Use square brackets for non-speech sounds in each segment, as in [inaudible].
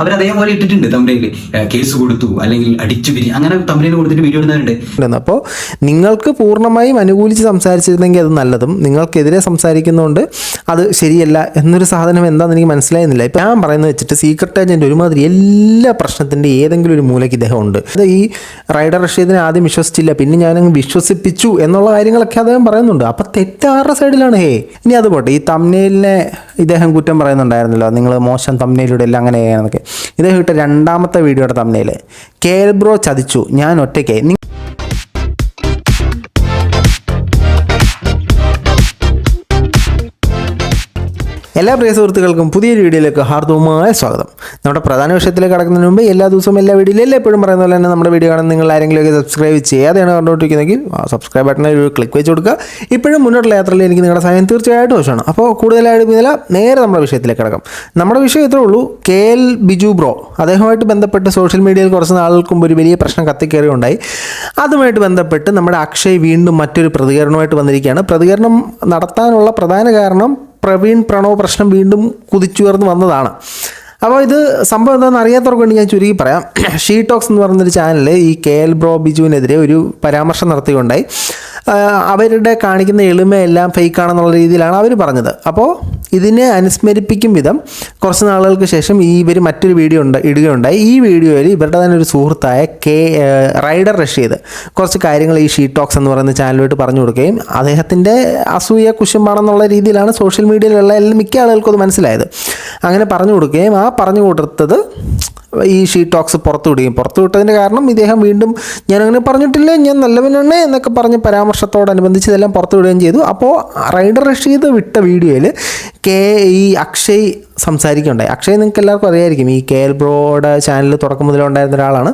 അവർ അതേപോലെ ഇട്ടിട്ടുണ്ട് തമിഴിൽ കേസ് കൊടുത്തു അല്ലെങ്കിൽ അടിച്ചു പിരി അങ്ങനെ തമിഴിൽ കൊടുത്തിട്ട് വീഡിയോ ഇടുന്നവരുണ്ട്. അപ്പോൾ നിങ്ങൾക്ക് പൂർണമായും അനുകൂലിച്ച് സംസാരിച്ചിരുന്നെങ്കിൽ അത് നല്ലതും. നിങ്ങൾക്കെതിരെ സംസാരിക്കുന്നതുകൊണ്ട് അത് ശരിയല്ല എന്നൊരു സാധനം എന്താണെന്ന് എനിക്ക് മനസ്സിലായിരുന്നില്ല ഇപ്പം ഞാൻ പറയുന്നത് വെച്ചിട്ട് സീക്രട്ട് ഏജന്റ് ഒരുമാതിരി എല്ലാ പ്രശ്നത്തിന്റെ ഏതെങ്കിലും ഒരു മൂലയ്ക്ക് ഇദ്ദേഹം ഉണ്ട്. അത് ഈ റൈഡർ റഷീദിനെ ആദ്യം വിശ്വസിച്ചില്ല പിന്നെ ഞാനങ്ങ് വിശ്വസിപ്പിച്ചു എന്നുള്ള കാര്യങ്ങളൊക്കെ അദ്ദേഹം പറയുന്നുണ്ട്. അപ്പം തെറ്റാറുടെ സൈഡിലാണ്? ഹേ ഇനി അത് പോട്ടെ. ഈ തമ്നയിലിനെ ഇദ്ദേഹം കുറ്റം പറയുന്നുണ്ടായിരുന്നല്ലോ. നിങ്ങൾ മോശം തമ്നയിലൂടെ എല്ലാം അങ്ങനെ ചെയ്യാന്നൊക്കെ ഇദ്ദേഹം ഇട്ട രണ്ടാമത്തെ വീഡിയോയുടെ തമ്നയിൽ കേൾ ബ്രോ ചതിച്ചു. ഞാൻ ഒറ്റയ്ക്കായി. എല്ലാ പ്രിയ സുഹൃത്തുക്കൾക്കും പുതിയൊരു വീഡിയോയിലേക്ക് ഹാർദവുമായ സ്വാഗതം. നമ്മുടെ പ്രധാന വിഷയത്തിലേക്ക് കടക്കുന്നതിന് മുമ്പ് എല്ലാ ദിവസവും എല്ലാ വീഡിയോയിലും എപ്പോഴും പറയുന്ന പോലെ തന്നെ നമ്മുടെ വീഡിയോ കാണുന്ന നിങ്ങൾ ആരെങ്കിലുമൊക്കെ സബ്സ്ക്രൈബ് ചെയ്യാതെയാണ് കണ്ടുകൊണ്ടിരിക്കുന്നതെങ്കിൽ ആ സബ്സ്ക്രൈബ് ബട്ടണിൽ ഒരു ക്ലിക്ക് വെച്ച് കൊടുക്കുക. ഇപ്പോഴും മുന്നോട്ടുള്ള യാത്രയിൽ എനിക്ക് നിങ്ങളുടെ സഹായം തീർച്ചയായിട്ടും ആവശ്യമാണ്. അപ്പോൾ കൂടുതലായിട്ട് ഇതില നേരെ നമ്മുടെ വിഷയത്തിലേക്ക് കിടക്കാം. നമ്മുടെ വിഷയം ഇത്രേ ഉള്ളൂ. K L Biju bro. അദ്ദേഹവുമായിട്ട് ബന്ധപ്പെട്ട് സോഷ്യൽ മീഡിയയിൽ കുറച്ച് നാളുകൾക്ക് മുമ്പ് ഒരു വലിയ പ്രശ്നം കത്തിക്കയറിയുണ്ടായി അതുമായിട്ട് ബന്ധപ്പെട്ട് നമ്മുടെ അക്ഷയ് വീണ്ടും മറ്റൊരു പ്രതികരണമായിട്ട് വന്നിരിക്കുകയാണ്. പ്രതികരണം നടത്താനുള്ള പ്രധാന കാരണം പ്രവീൺ പ്രണവ് പ്രശ്നം വീണ്ടും കുതിച്ചുയർന്നു വന്നതാണ്. അപ്പോൾ ഇത് സംഭവം എന്താണെന്ന് അറിയാത്തവർക്ക് വേണ്ടി ഞാൻ ചുരുക്കി പറയാം. [clears throat] ഷീ ടോക്സ് എന്ന് പറയുന്നൊരു ചാനലിൽ ഈ കെ എൽ ബ്രോ ബിജുവിനെതിരെ ഒരു പരാമർശം നടത്തിയുണ്ടായി. അവരുടെ കാണിക്കുന്ന എളിമയെല്ലാം ഫേക്കാണെന്നുള്ള രീതിയിലാണ് അവർ പറഞ്ഞത്. അപ്പോൾ ഇതിനെ അനുസ്മരിപ്പിക്കും വിധം കുറച്ച് നാളുകൾക്ക് ശേഷം ഈ ഇവർ മറ്റൊരു വീഡിയോ ഉണ്ട് ഇടുകയുണ്ടായി. ഈ വീഡിയോയിൽ ഇവരുടെ തന്നെ ഒരു സുഹൃത്തായ കെ റൈഡർ റഷ് റഷീദ് കുറച്ച് കാര്യങ്ങൾ ഈ ഷീ ടോക്സ് എന്ന് പറയുന്ന ചാനലിലോട്ട് പറഞ്ഞു കൊടുക്കുകയും അദ്ദേഹത്തിന്റെ അസൂയ കുശുമ്പാണെന്നുള്ള രീതിയിലാണ് സോഷ്യൽ മീഡിയയിലുള്ള എല്ലാ മിക്ക ആളുകൾക്കും അത് മനസ്സിലായത്. അങ്ങനെ പറഞ്ഞു കൊടുക്കുകയും ആ പറഞ്ഞു കൊടുത്തത് ഈ ഷീ ടോക്സ് പുറത്തു വിടുകയും പുറത്തു വിട്ടതിന്റെ കാരണം ഇദ്ദേഹം വീണ്ടും ഞാൻ അങ്ങനെ പറഞ്ഞിട്ടില്ല ഞാൻ നല്ലവനാണ് എന്നൊക്കെ പറഞ്ഞ് പരാമർശത്തോടനുബന്ധിച്ച് ഇതെല്ലാം പുറത്തു വിടുകയും ചെയ്തു. അപ്പോൾ റൈഡർ റഷീദ് വിട്ട വീഡിയോയിൽ കെ ഈ അക്ഷയ് സംസാരിക്കുകയുണ്ടായി അക്ഷയ് നിങ്ങൾക്ക് എല്ലാവർക്കും അറിയായിരിക്കും ഈ കെ എൽ ബ്രോയുടെ ചാനൽ തുടക്കം മുതലേ ഉണ്ടായിരുന്ന ഒരാളാണ്.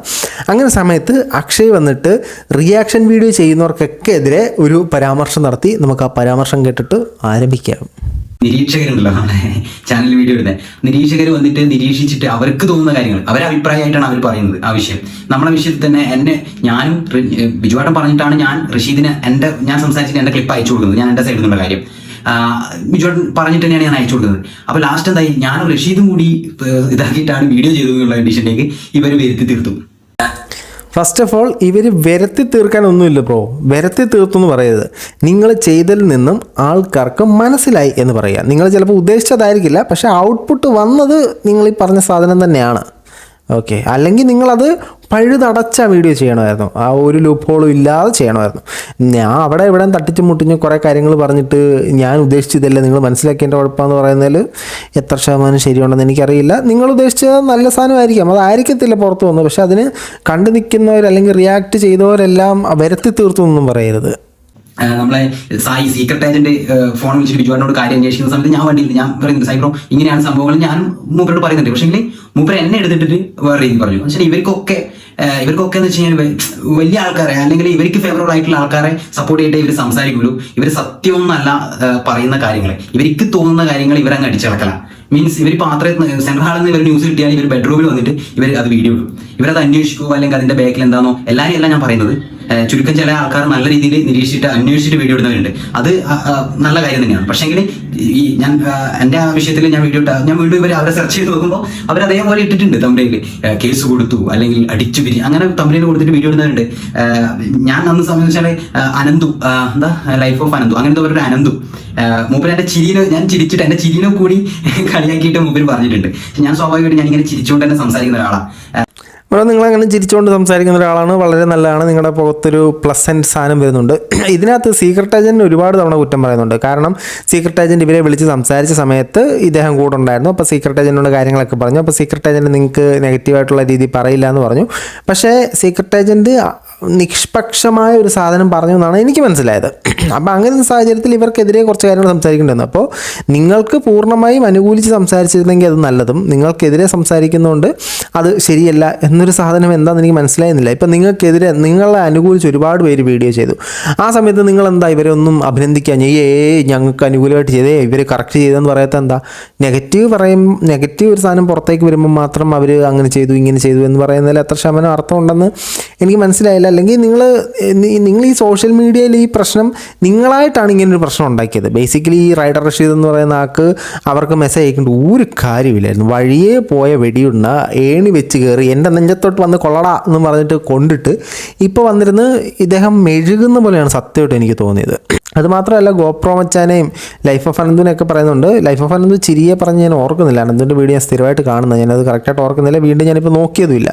അങ്ങനെ സമയത്ത് അക്ഷയ് വന്നിട്ട് റിയാക്ഷൻ വീഡിയോ ചെയ്യുന്നവർക്കൊക്കെ എതിരെ ഒരു പരാമർശം നടത്തി. നമുക്ക് ആ പരാമർശം കേട്ടിട്ട് ആരംഭിക്കാം. നിരീക്ഷകരുണ്ടല്ലോ. നമ്മുടെ ചാനൽ വീഡിയോ ഇടുന്നത് നിരീക്ഷകർ വന്നിട്ട് നിരീക്ഷിച്ചിട്ട് അവർക്ക് തോന്നുന്ന കാര്യങ്ങൾ അവരെ അഭിപ്രായമായിട്ടാണ് അവർ പറയുന്നത് ആ വിഷയം. നമ്മളെ വിഷയത്തിൽ തന്നെ എന്നെ ഞാനും ബിജുവാട്ടം പറഞ്ഞിട്ടാണ് ഞാൻ റഷീദിന് എന്റെ ഞാൻ സംസാരിച്ചിട്ട് എന്റെ ക്ലിപ്പ് അയച്ചു കൊടുക്കുന്നത് ഞാൻ എന്റെ സൈഡിൽ നിന്നുള്ള കാര്യം. ബിജുവാട്ടൻ പറഞ്ഞിട്ട് തന്നെയാണ് ഞാൻ അയച്ചു കൊടുക്കുന്നത്. അപ്പോൾ ലാസ്റ്റ് എന്തായി? ഞാനും റഷീദും കൂടി ഇതാക്കിയിട്ടാണ് വീഡിയോ ചെയ്തത് എന്നുള്ള കണ്ടീഷനിലേക്ക് ഇവർ വരുത്തി തീർത്തു. ഫസ്റ്റ് ഓഫ് ഓൾ ഇവർ തീർക്കാൻ ഒന്നുമില്ല ബ്രോ വരത്തി തീർത്തു എന്ന് പറയരുത്. നിങ്ങൾ ചെയ്തതിൽ നിന്നും ആൾക്കാർക്ക് മനസ്സിലായി എന്ന് പറയുക. നിങ്ങൾ ചിലപ്പോൾ ഉദ്ദേശിച്ചതായിരിക്കില്ല പക്ഷേ ഔട്ട്പുട്ട് വന്നത് നിങ്ങൾ ഈ പറഞ്ഞ സാധനം തന്നെയാണ്. ഓക്കെ അല്ലെങ്കിൽ നിങ്ങളത് പഴുതടച്ച വീഡിയോ ചെയ്യണമായിരുന്നു. ആ ഒരു ലൂപ്പ് ഹോളും ഇല്ലാതെ ചെയ്യണമായിരുന്നു. ഞാൻ അവിടെ ഇവിടെ തട്ടിച്ചു മുട്ടിഞ്ഞ് കുറേ കാര്യങ്ങൾ പറഞ്ഞിട്ട് ഞാൻ ഉദ്ദേശിച്ചതല്ല? നിങ്ങൾ മനസ്സിലാക്കേണ്ട കുഴപ്പമെന്ന് പറയുന്നതിൽ എത്ര ശതമാനം ശരിയുണ്ടെന്ന് എനിക്കറിയില്ല. നിങ്ങൾ ഉദ്ദേശിച്ചത് നല്ല സാധനമായിരിക്കാം. അതായിരിക്കത്തില്ല പുറത്ത് വന്നു പക്ഷെ അതിന് കണ്ടു നിൽക്കുന്നവർ അല്ലെങ്കിൽ റിയാക്ട് ചെയ്തവരെല്ലാം വരുത്തി തീർത്തു എന്നും പറയരുത്. നമ്മളെ സായി സീക്രട്ട് ഏജന്റ് ഫോൺ വിളിച്ചിട്ട് ബിജുവാനോട് കാര്യം അന്വേഷിക്കുന്ന സമയത്ത് ഞാൻ വണ്ടിയിൽ ഞാൻ പറയുന്നുണ്ട് സൈബ്രോ ഇങ്ങനെയാണ് സംഭവങ്ങൾ. ഞാൻ മൂപ്പരോട് പറയുന്നുണ്ട്. പക്ഷേ മൂപ്പർ എന്നെ എടുത്തിട്ട് വേറെ രീതി പറഞ്ഞു. പക്ഷേ ഇവർക്കൊക്കെ ഇവർക്കൊക്കെ എന്ന് വെച്ച് കഴിഞ്ഞാൽ വലിയ ആൾക്കാരെ അല്ലെങ്കിൽ ഇവർക്ക് ഫേവറബിൾ ആയിട്ടുള്ള ആൾക്കാരെ സപ്പോർട്ട് ചെയ്തിട്ട് ഇവർ സംസാരിക്കുള്ളൂ. ഇവർ സത്യമൊന്നല്ല പറയുന്ന കാര്യങ്ങൾ ഇവർക്ക് തോന്നുന്ന കാര്യങ്ങൾ ഇവരങ്ങ് അടിച്ചിളക്കല. മീൻസ് ഇവർ പാത്രം സെൻട്രൽ ഹാളിൽ നിന്ന് ഇവർ ന്യൂസ് കിട്ടിയാൽ ഇവർ ബെഡ്റൂമിൽ വന്നിട്ട് ഇവർ അത് വീഡിയോ ഇടും. ഇവരത് അന്വേഷിക്കുമോ അല്ലെങ്കിൽ അതിന്റെ ബാക്കിൽ എന്താണോ എല്ലാവരും എല്ലാം ഞാൻ പറയുന്നത്. ചുരുക്കം ചില ആൾക്കാർ നല്ല രീതിയിൽ നിരീക്ഷിച്ചിട്ട് അന്വേഷിച്ചിട്ട് വീഡിയോ ഇടുന്നവരുണ്ട്. അത് നല്ല കാര്യം തന്നെയാണ്. പക്ഷേങ്കിൽ ഈ ഞാൻ എന്റെ ആ വിഷയത്തിൽ ഞാൻ വീഡിയോ ഞാൻ വീണ്ടും ഇവർ അവരെ സെർച്ച് ചെയ്ത് നോക്കുമ്പോൾ അവർ അതേപോലെ ഇട്ടിട്ടുണ്ട് തമിഴിൽ കേസ് കൊടുത്തു അല്ലെങ്കിൽ അടിച്ചു പിരി അങ്ങനെ തമിഴിൽ കൊടുത്തിട്ട് വീഡിയോ ഇടുന്നവരുണ്ട്. ഞാൻ അന്ന് സംബന്ധിച്ചാൽ അനന്തു എന്താ ലൈഫ് ഓഫ് അനന്തു. അങ്ങനത്തെ ഒരു അനന്തു. മൂപ്പർ എന്റെ ചിരിനെ ഞാൻ ചിരിച്ചിട്ട് എന്റെ ചിരിനെ കൂടി കളിയാക്കിയിട്ട് മൂപ്പർ പറഞ്ഞിട്ടുണ്ട്. ഞാൻ സ്വാഭാവികമായിട്ട് ഞാൻ ഇങ്ങനെ ചിരിച്ചുകൊണ്ട് തന്നെ സംസാരിക്കുന്ന ഒരാളാണ് ഇവിടെ നിങ്ങളങ്ങനെ ചിരിച്ചുകൊണ്ട് സംസാരിക്കുന്ന ഒരാളാണ്. വളരെ നല്ലതാണ്. നിങ്ങളുടെ പുറത്തൊരു പ്ലസന്റ് സാധനം വരുന്നുണ്ട്. [clears throat] ഇതിനകത്ത് സീക്രട്ട് ഏജന്റ് ഒരുപാട് തവണ കുറ്റം പറയുന്നുണ്ട്. കാരണം സീക്രട്ട് ഏജന്റ് ഇവരെ വിളിച്ച് സംസാരിച്ച സമയത്ത് ഇദ്ദേഹം കൂടെ ഉണ്ടായിരുന്നു. അപ്പോൾ സീക്രട്ട് ഏജന്റിനോട് കാര്യങ്ങളൊക്കെ പറഞ്ഞു. അപ്പോൾ സീക്രട്ട് ഏജന്റ് നിങ്ങൾക്ക് നെഗറ്റീവായിട്ടുള്ള രീതി പറയില്ല എന്ന് പറഞ്ഞു. പക്ഷേ സീക്രട്ട് ഏജന്റ് നിഷ്പക്ഷമായ ഒരു സാധനം പറഞ്ഞു എന്നാണ് എനിക്ക് മനസ്സിലായത്. അപ്പോൾ അങ്ങനെ ഒരു സാഹചര്യത്തിൽ ഇവർക്കെതിരെ കുറച്ച് കാര്യങ്ങൾ സംസാരിക്കേണ്ടത് അപ്പോൾ നിങ്ങൾക്ക് പൂർണമായും അനുകൂലിച്ച് സംസാരിച്ചിരുന്നെങ്കിൽ അത് നല്ലതും. നിങ്ങൾക്കെതിരെ സംസാരിക്കുന്നതുകൊണ്ട് അത് ശരിയല്ല എന്നൊരു സാധനം എന്താണെന്ന് എനിക്ക് മനസ്സിലായിരുന്നില്ല. ഇപ്പം നിങ്ങൾക്കെതിരെ നിങ്ങളെ അനുകൂലിച്ച് ഒരുപാട് പേര് വീഡിയോ ചെയ്തു. ആ സമയത്ത് നിങ്ങൾ എന്താ ഇവരെ ഒന്നും അഭിനന്ദിക്കാൻ ഏ ഞങ്ങൾക്ക് അനുകൂലമായിട്ട് ചെയ്തേ ഇവർ കറക്റ്റ് ചെയ്തെന്ന് പറയാത്ത എന്താ? നെഗറ്റീവ് പറയും നെഗറ്റീവ് ഒരു സാധനം പുറത്തേക്ക് വരുമ്പോൾ മാത്രം അവർ അങ്ങനെ ചെയ്തു ഇങ്ങനെ ചെയ്തു എന്ന് പറയുന്നതിൽ എത്ര ശതമാനം അർത്ഥമുണ്ടെന്ന് എനിക്ക് മനസ്സിലായില്ല. അല്ലെങ്കിൽ നിങ്ങൾ നിങ്ങൾ ഈ സോഷ്യൽ മീഡിയയിൽ ഈ പ്രശ്നം നിങ്ങളായിട്ടാണ് ഇങ്ങനെ ഒരു പ്രശ്നം ഉണ്ടാക്കിയത്. ബേസിക്കലി ഈ റൈഡർ റഷീദ് എന്ന് പറയുന്ന ആൾക്ക് അവർക്ക് മെസ്സേജ് അയക്കേണ്ട ഒരു കാര്യമില്ലായിരുന്നു. വഴിയെ പോയ വെടിയുണ്ട ഏണി വെച്ച് കയറി എന്റെ നെഞ്ചത്തോട്ട് വന്ന് കൊള്ളട എന്ന് പറഞ്ഞിട്ട് കൊണ്ടിട്ട് ഇപ്പോൾ വന്നിരുന്ന് ഇദ്ദേഹം മെഴുകുന്ന പോലെയാണ് സത്യമായിട്ട് എനിക്ക് തോന്നിയത്. അതുമാത്രമല്ല ഗോപ്രോ മച്ചാനെയും ലൈഫ് ഓഫ് അനന്തുവിനെയൊക്കെ പറയുന്നുണ്ട്. ലൈഫ് ഓഫ് അനന്തു ചിരിയെ പറഞ്ഞ് ഞാൻ ഓർക്കുന്നില്ല. അനന്തുവിന്റെ വീഡിയോ ഞാൻ സ്ഥിരമായിട്ട് കാണുന്നത്. ഞാനത് കറക്റ്റായിട്ട് ഓർക്കുന്നില്ല. വീണ്ടും ഞാനിപ്പോൾ നോക്കിയതുമില്ല.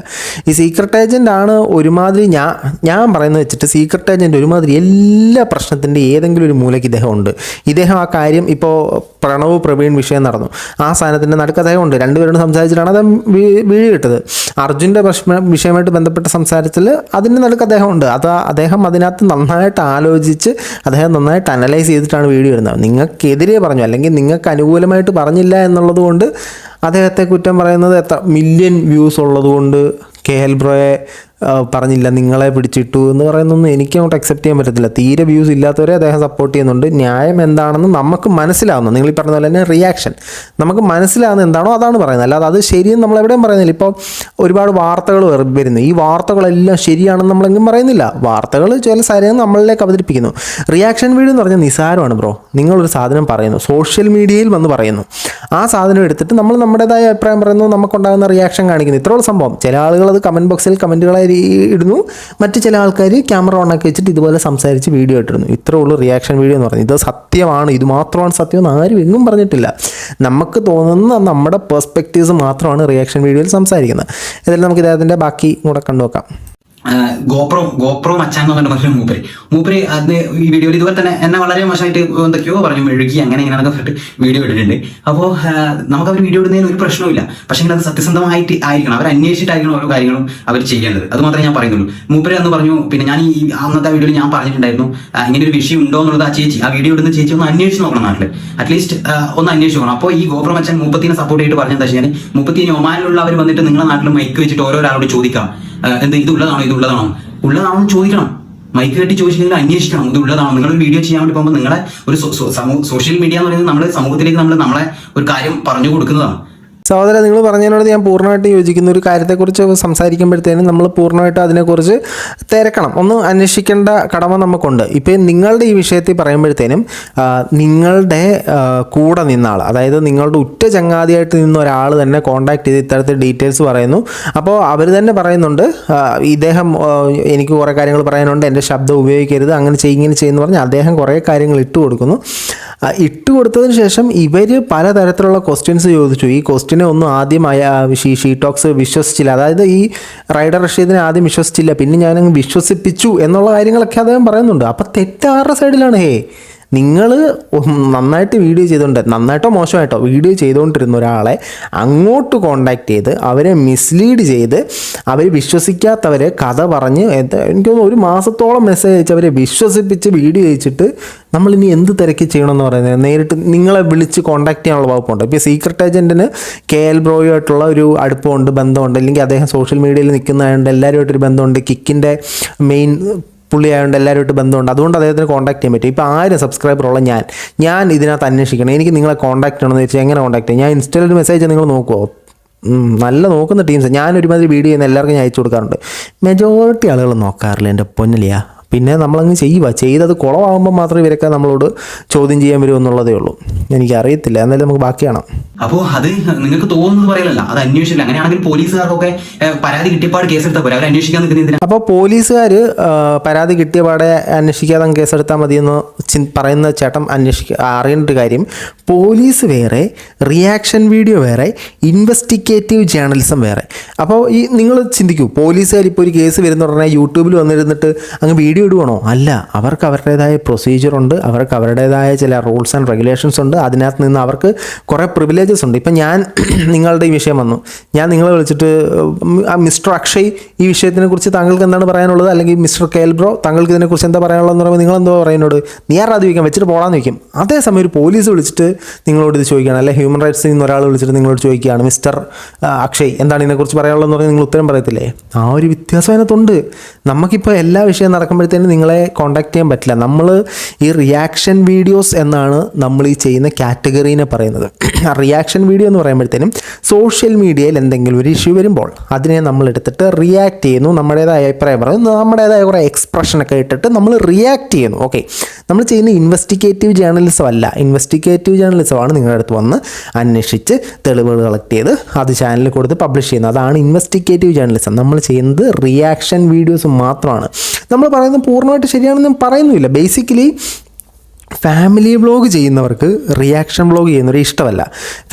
ഈ സീക്രട്ട് ഏജന്റ് ആണ് ഒരുമാതിരി ഞാൻ ഞാൻ പറയുന്നത് വെച്ചിട്ട് സീക്രട്ട് ഏജന്റ് ഒരുമാതിരി എല്ലാ പ്രശ്നത്തിന്റെ ഏതെങ്കിലും ഒരു മൂലയ്ക്ക് ഇദ്ദേഹം ഉണ്ട് ഇദ്ദേഹം ആ കാര്യം ഇപ്പോൾ പ്രണവ് പ്രവീൺ വിഷയം നടന്നു. ആ സാധനത്തിന്റെ നടുക്ക് അദ്ദേഹം ഉണ്ട് രണ്ടുപേരോട് സംസാരിച്ചിട്ടാണ് അദ്ദേഹം വീഴ് കിട്ടത് അർജുന്റെ പ്രശ്ന വിഷയമായിട്ട് ബന്ധപ്പെട്ട സംസാരത്തിൽ അതിന്റെ നടുക്ക് അദ്ദേഹം ഉണ്ട് അത് അദ്ദേഹം അതിനകത്ത് നന്നായിട്ട് ആലോചിച്ച് അദ്ദേഹം നന്നായിട്ട് അനലൈസ് ചെയ്തിട്ടാണ് വീഡിയോ ഇടുന്നത്. നിങ്ങൾക്കെതിരെ പറഞ്ഞു അല്ലെങ്കിൽ നിങ്ങൾക്ക് അനുകൂലമായിട്ട് പറഞ്ഞില്ല എന്നുള്ളത് കൊണ്ട് അദ്ദേഹത്തെ കുറ്റം പറയുന്നത് എത്ര മില്യൺ വ്യൂസ് ഉള്ളതുകൊണ്ട്. കെ എൽ ബ്രോയെ പറഞ്ഞില്ല നിങ്ങളെ പിടിച്ചിട്ടു എന്ന് പറയുന്നൊന്നും എനിക്ക് അങ്ങോട്ട് അക്സെപ്റ്റ് ചെയ്യാൻ പറ്റത്തില്ല. തീരെ വ്യൂസ് ഇല്ലാത്തവരെ അദ്ദേഹം സപ്പോർട്ട് ചെയ്യുന്നുണ്ട്. ന്യായം എന്താണെന്ന് നമുക്ക് മനസ്സിലാവുന്നു. നിങ്ങൾ ഈ പറഞ്ഞ പോലെ തന്നെ റിയാക്ഷൻ നമുക്ക് മനസ്സിലാവുന്ന എന്താണോ അതാണ് പറയുന്നത്. അല്ലാതെ അത് ശരിയെന്ന് നമ്മൾ എവിടെയും പറയുന്നില്ല. ഇപ്പോൾ ഒരുപാട് വാർത്തകൾ വരുന്നു. ഈ വാർത്തകളെല്ലാം ശരിയാണെന്ന് നമ്മളെങ്കിലും പറയുന്നില്ല. വാർത്തകൾ ചില സാധനങ്ങൾ നമ്മളിലേക്ക് അവതരിപ്പിക്കുന്നു. റിയാക്ഷൻ വീഡിയോ എന്ന് പറഞ്ഞാൽ നിസാരമാണ് ബ്രോ. നിങ്ങളൊരു സാധനം പറയുന്നു. സോഷ്യൽ മീഡിയയിൽ വന്ന് പറയുന്നു. ആ സാധനം എടുത്തിട്ട് നമ്മൾ നമ്മുടേതായ അഭിപ്രായം പറയുന്നു. നമുക്കുണ്ടാകുന്ന റിയാക്ഷൻ കാണിക്കുന്നു. ഇത്രയുള്ള സംഭവം. ചില ആളുകൾ അത് കമന്റ് ബോക്സിൽ കമന്റുകളായി ഇടുന്നു. മറ്റു ചില ആൾക്കാർ ക്യാമറ ഓണാക്കി വെച്ചിട്ട് ഇതുപോലെ സംസാരിച്ച് വീഡിയോ ഇട്ടിരുന്നു. ഇത്രേ ഉള്ളൂ റിയാക്ഷൻ വീഡിയോ എന്ന് പറഞ്ഞു ഇത് സത്യമാണ്. ഇത് മാത്രമാണ് സത്യം എന്ന് ആരും എങ്ങും പറഞ്ഞിട്ടില്ല. നമുക്ക് തോന്നുന്ന നമ്മുടെ പെർസ്പെക്റ്റീവ്സ് മാത്രമാണ് റിയാക്ഷൻ വീഡിയോയിൽ സംസാരിക്കുന്നത്. ഇതിൽ നമുക്ക് ഇദ്ദേഹത്തിന്റെ ബാക്കി കൂടെ കണ്ടുനോക്കാം. ഗോപ്രോ ഗോപ്രോ മച്ചാൻ എന്ന് പറഞ്ഞ പറഞ്ഞു മൂപ്പര്? മൂപ്പര് അത് ഈ വീഡിയോയിൽ ഇതുപോലെ തന്നെ എന്നെ വളരെ മോശമായിട്ട് എന്തൊക്കെയോ പറഞ്ഞു മെഴുകി അങ്ങനെ ഇങ്ങനെയൊക്കെ പറഞ്ഞിട്ട് വീഡിയോ ഇട്ടിട്ടുണ്ട്. അപ്പോൾ നമുക്ക് അവർ വീഡിയോ ഇടുന്നതിന് ഒരു പ്രശ്നവുമില്ല. പക്ഷെ അത് സത്യസന്ധമായിട്ട് ആയിരിക്കണം അവർ അന്വേഷിച്ചിട്ടായിരിക്കണം ഓരോ കാര്യങ്ങളും അവർ ചെയ്യേണ്ടത്. അത് മാത്രമേ ഞാൻ പറയുന്നുള്ളൂ. മൂപ്പര് എന്ന് പറഞ്ഞു പിന്നെ ഞാൻ ഈ അന്നത്തെ വീഡിയോയിൽ ഞാൻ പറഞ്ഞിട്ടുണ്ടായിരുന്നു ഇങ്ങനെ ഒരു വിഷയം ഉണ്ടോ എന്നുള്ളത് ആ ചേച്ചി ആ വീഡിയോ ഇടുന്ന ചേച്ചി ഒന്ന് അന്വേഷിച്ച് നോക്കണം നാട്ടിൽ അറ്റ്ലീസ്റ്റ് ഒന്ന് അന്വേഷിച്ച് നോക്കണം. അപ്പോൾ ഈ ഗോപ്രോ മച്ചാൻ മുപ്പത്തിനെ സപ്പോർട്ട് ചെയ്തിട്ട് പറഞ്ഞെന്താ വെച്ചാൽ മുപ്പത്തിന് ഒമാനിലുള്ളവർ വന്നിട്ട് നിങ്ങളുടെ നാട്ടിൽ മൈക്ക് വെച്ചിട്ട് ഓരോരാളോട് ചോദിക്കാം എന്ത് ഇത് ഉള്ളതാണോ ഇത് ഉള്ളതാണോ? എന്ന് ചോദിക്കണം. മൈക്ക് കെട്ടി ചോദിച്ചില്ലെങ്കിൽ അന്വേഷിക്കണം. ഇത് ഉള്ളതാണോ? നിങ്ങൾ വീഡിയോ ചെയ്യാൻ വേണ്ടി പോകുമ്പോൾ നിങ്ങളെ ഒരു സോഷ്യൽ മീഡിയ എന്ന് പറയുന്നത് നമ്മുടെ സമൂഹത്തിലേക്ക് നമ്മൾ നമ്മളെ ഒരു കാര്യം പറഞ്ഞു കൊടുക്കുന്നതാണ്. സഹോദര നിങ്ങൾ പറഞ്ഞതിനോട് ഞാൻ പൂർണമായിട്ട് യോജിക്കുന്ന. ഒരു കാര്യത്തെക്കുറിച്ച് സംസാരിക്കുമ്പോഴത്തേനും നമ്മൾ പൂർണമായിട്ട് അതിനെക്കുറിച്ച് തിരക്കണം. ഒന്ന് അന്വേഷിക്കേണ്ട കടമ നമുക്കുണ്ട്. ഇപ്പം നിങ്ങളുടെ ഈ വിഷയത്തിൽ പറയുമ്പോഴത്തേനും നിങ്ങളുടെ കൂടെ നിന്ന ആൾ അതായത് നിങ്ങളുടെ ഉറ്റ ചങ്ങാതിയായിട്ട് നിന്ന ഒരാൾ തന്നെ കോൺടാക്ട് ചെയ്ത് ഇത്തരത്തിൽ ഡീറ്റെയിൽസ് പറയുന്നു. അപ്പോൾ അവർ തന്നെ പറയുന്നുണ്ട് ഇദ്ദേഹം എനിക്ക് കുറേ കാര്യങ്ങൾ പറയാനുണ്ട് എന്റെ ശബ്ദം ഉപയോഗിക്കരുത് അങ്ങനെ ചെയ്യും ഇങ്ങനെ ചെയ്യുന്നു പറഞ്ഞാൽ അദ്ദേഹം കുറേ കാര്യങ്ങൾ ഇട്ട് കൊടുക്കുന്നു ഇട്ടു കൊടുത്തതിന് ശേഷം ഇവർ പലതരത്തിലുള്ള ക്വസ്റ്റ്യൻസ് ചോദിച്ചു. ഈ ക്വസ്റ്റ്യനെ ഒന്നും ആദ്യം അയ- ഷീ ഷീടോക്സ് വിശ്വസിച്ചില്ല. അതായത് ഈ റൈഡർ റഷീദിനെ ആദ്യം വിശ്വസിച്ചില്ല. പിന്നെ ഞാനങ്ങ് വിശ്വസിപ്പിച്ചു എന്നുള്ള കാര്യങ്ങളൊക്കെ അദ്ദേഹം പറയുന്നുണ്ട്. അപ്പം തെറ്റ് ആരുടെ സൈഡിലാണ് ഹേ? നിങ്ങൾ നന്നായിട്ട് വീഡിയോ ചെയ്തുകൊണ്ട് നന്നായിട്ടോ മോശമായിട്ടോ വീഡിയോ ചെയ്തുകൊണ്ടിരുന്ന ഒരാളെ അങ്ങോട്ട് കോണ്ടാക്ട് ചെയ്ത് അവരെ മിസ്ലീഡ് ചെയ്ത് അവർ വിശ്വസിക്കാത്തവരെ കഥ പറഞ്ഞ് എനിക്ക് ഒരു മാസത്തോളം മെസ്സേജ് അയച്ച് അവരെ വിശ്വസിപ്പിച്ച് വീഡിയോ അയച്ചിട്ട് നമ്മൾ ഇനി എന്ത് തിരക്കി ചെയ്യണമെന്ന് പറയുന്നത്? നേരിട്ട് നിങ്ങളെ വിളിച്ച് കോൺടാക്ട് ചെയ്യാനുള്ള വകുപ്പുണ്ട്. ഇപ്പോൾ സീക്രട്ട് ഏജന്റിന് കെ എൽ ബ്രോയുമായിട്ടുള്ള ഒരു അടുപ്പമുണ്ട് ബന്ധമുണ്ട്. അല്ലെങ്കിൽ അദ്ദേഹം സോഷ്യൽ മീഡിയയിൽ നിൽക്കുന്നതായതുകൊണ്ട് എല്ലാവരുമായിട്ടൊരു ബന്ധമുണ്ട്. കിക്കിന്റെ മെയിൻ പുള്ളി ആയതുകൊണ്ട് എല്ലാവരുമായിട്ട് ബന്ധമുണ്ട്. അതുകൊണ്ട് അദ്ദേഹത്തിന് കോൺടാക്ട് ചെയ്യാൻ പറ്റും. ഇപ്പോൾ സബ്സ്ക്രൈബർ ഉള്ള ഞാൻ ഞാൻ ഇതിനകത്ത് അന്വേഷിക്കണം. എനിക്ക് നിങ്ങളെ കോൺടാക്ട് ചെയ്യണമെന്ന് വെച്ചാൽ എങ്ങനെ കോൺടാക്ട് ചെയ്യാം? ഞാൻ ഇൻസ്റ്റയിൽ മെസ്സേജ് നിങ്ങൾ നോക്കുമോ നല്ല നോക്കുന്ന ടീംസ് ഞാൻ ഒരുമാതിരി വീഡിയോ ചെയ്യുന്ന എല്ലാവർക്കും ഞാൻ അയച്ചു കൊടുക്കാറുണ്ട്. മെജോറിറ്റി ആളുകൾ നോക്കാറില്ല എന്റെ പൊന്നലിയാ. പിന്നെ നമ്മളങ്ങ് ചെയ്യുക ചെയ്തത് കുളമാകുമ്പോൾ മാത്രമേ ഇവരൊക്കെ നമ്മളോട് ചോദ്യം ചെയ്യാൻ വരും എന്നുള്ളതേ ഉള്ളൂ. എനിക്കറിയത്തില്ല. എന്നാലും നമുക്ക് ബാക്കിയാണ്? കാണാം അപ്പോൾ അത് നിങ്ങൾക്ക് തോന്നുന്നത് പറയലല്ല. അത് അന്വേഷിച്ചില്ല. അങ്ങനെയാണെങ്കിൽ പോലീസുകാർക്കൊക്കെ പരാതി കിട്ടിയപാട് കേസെടുത്താൽ പോരാ. അവർ അന്വേഷിക്കാൻ നിൽക്കുന്ന എന്തിനാ? അപ്പോൾ പോലീസുകാർ പരാതി കിട്ടിയ പാടെ അന്വേഷിക്കാതെ കേസെടുത്താൽ മതിയെന്ന് പറയുന്ന ചേട്ടൻ അന്വേഷിക്കുക അറിയേണ്ട ഒരു കാര്യം. പോലീസ് വേറെ റിയാക്ഷൻ വീഡിയോ വേറെ ഇൻവെസ്റ്റിഗേറ്റീവ് ജേർണലിസം വേറെ. അപ്പോൾ ഈ നിങ്ങൾ ചിന്തിക്കൂ. പോലീസുകാർ ഇപ്പോൾ ഒരു കേസ് വരുന്ന ഉടനെ യൂട്യൂബിൽ വന്നിരുന്നിട്ട് അങ്ങ് വീഡിയോ ഇടുവാണോ അല്ല. അവർക്ക് അവരുടേതായ പ്രൊസീജിയർ ഉണ്ട്. അവർക്ക് അവരുടേതായ ചില റൂൾസ് ആൻഡ് റെഗുലേഷൻസ് ഉണ്ട്. അതിനകത്ത് നിന്ന് അവർക്ക് കുറേ പ്രിവിലേജസ് ഉണ്ട്. ഇപ്പം ഞാൻ [clears throat] നിങ്ങളുടെ ഈ വിഷയം വന്നു. ഞാൻ നിങ്ങളെ വിളിച്ചിട്ട് മിസ്റ്റർ അക്ഷയ് ഈ വിഷയത്തിനെ കുറിച്ച് താങ്കൾക്ക് എന്താണ് പറയാനുള്ളത്? അല്ലെങ്കിൽ മിസ്റ്റർ കേൽബ്രോ താങ്കൾക്ക് ഇതിനെക്കുറിച്ച് എന്താ പറയാനുള്ളതെന്ന് പറയുമ്പോൾ നിങ്ങൾ എന്തോ പറയുന്നോട് നീ ആരാ? അത് ചോദിക്കാം വെച്ചിട്ട് പോകാമെന്ന് ചോദിക്കും. അതേസമയം ഒരു പോലീസ് വിളിച്ചിട്ട് നിങ്ങളോട് ഇത് ചോദിക്കുകയാണ്. അല്ലെങ്കിൽ ഹ്യൂമൻ റൈറ്റ്സിൽ നിന്ന് ഒരാൾ വിളിച്ചിട്ട് നിങ്ങളോട് ചോദിക്കുകയാണ് മിസ്റ്റർ അക്ഷയ് എന്താണ് ഇതിനെക്കുറിച്ച് പറയാനുള്ളതെന്ന് പറഞ്ഞാൽ നിങ്ങൾ ഉത്തരം പറയത്തില്ലേ? ആ ഒരു വ്യത്യാസം അതിനകത്തുണ്ട്. നമുക്കിപ്പോൾ എല്ലാ വിഷയം നടക്കുമ്പോഴത്തേക്കും ആകുമ്പോഴത്തേനും നിങ്ങളെ കോൺടാക്ട് ചെയ്യാൻ പറ്റില്ല. നമ്മൾ ഈ റിയാക്ഷൻ വീഡിയോസ് എന്നാണ് നമ്മൾ ഈ ചെയ്യുന്ന കാറ്റഗറീനെ പറയുന്നത്. [clears throat] റിയാക്ഷൻ വീഡിയോ എന്ന് പറയുമ്പോഴത്തേനും സോഷ്യൽ മീഡിയയിൽ എന്തെങ്കിലും ഒരു ഇഷ്യൂ വരുമ്പോൾ അതിനെ നമ്മൾ എടുത്തിട്ട് റിയാക്ട് ചെയ്യുന്നു. നമ്മുടേതായ അഭിപ്രായം പറയുന്നു നമ്മുടേതായ കുറേ എക്സ്പ്രഷനൊക്കെ ഇട്ടിട്ട് നമ്മൾ റിയാക്ട് ചെയ്യുന്നു. ഓക്കെ നമ്മൾ ചെയ്യുന്ന ഇൻവെസ്റ്റിഗേറ്റീവ് ജേർണലിസം അല്ല. ഇൻവെസ്റ്റിഗേറ്റീവ് ജേർണലിസമാണ് നിങ്ങളുടെ അടുത്ത് വന്ന് അന്വേഷിച്ച് തെളിവുകൾ കളക്ട് ചെയ്ത് അത് ചാനലിൽ കൊടുത്ത് പബ്ലിഷ് ചെയ്യുന്നത്. അതാണ് ഇൻവെസ്റ്റിഗേറ്റീവ് ജേർണലിസം നമ്മൾ ചെയ്യുന്നത് റിയാക്ഷൻ വീഡിയോസ് മാത്രമാണ്. നമ്മൾ പൂർണമായിട്ട് ശരിയാണെന്ന് പറയുന്നില്ല ബേസിക്കലി ഫാമിലി വ്ളോഗ് ചെയ്യുന്നവർക്ക് റിയാക്ഷൻ വ്ളോഗ് ചെയ്യുന്നവർ ഇഷ്ടമല്ല.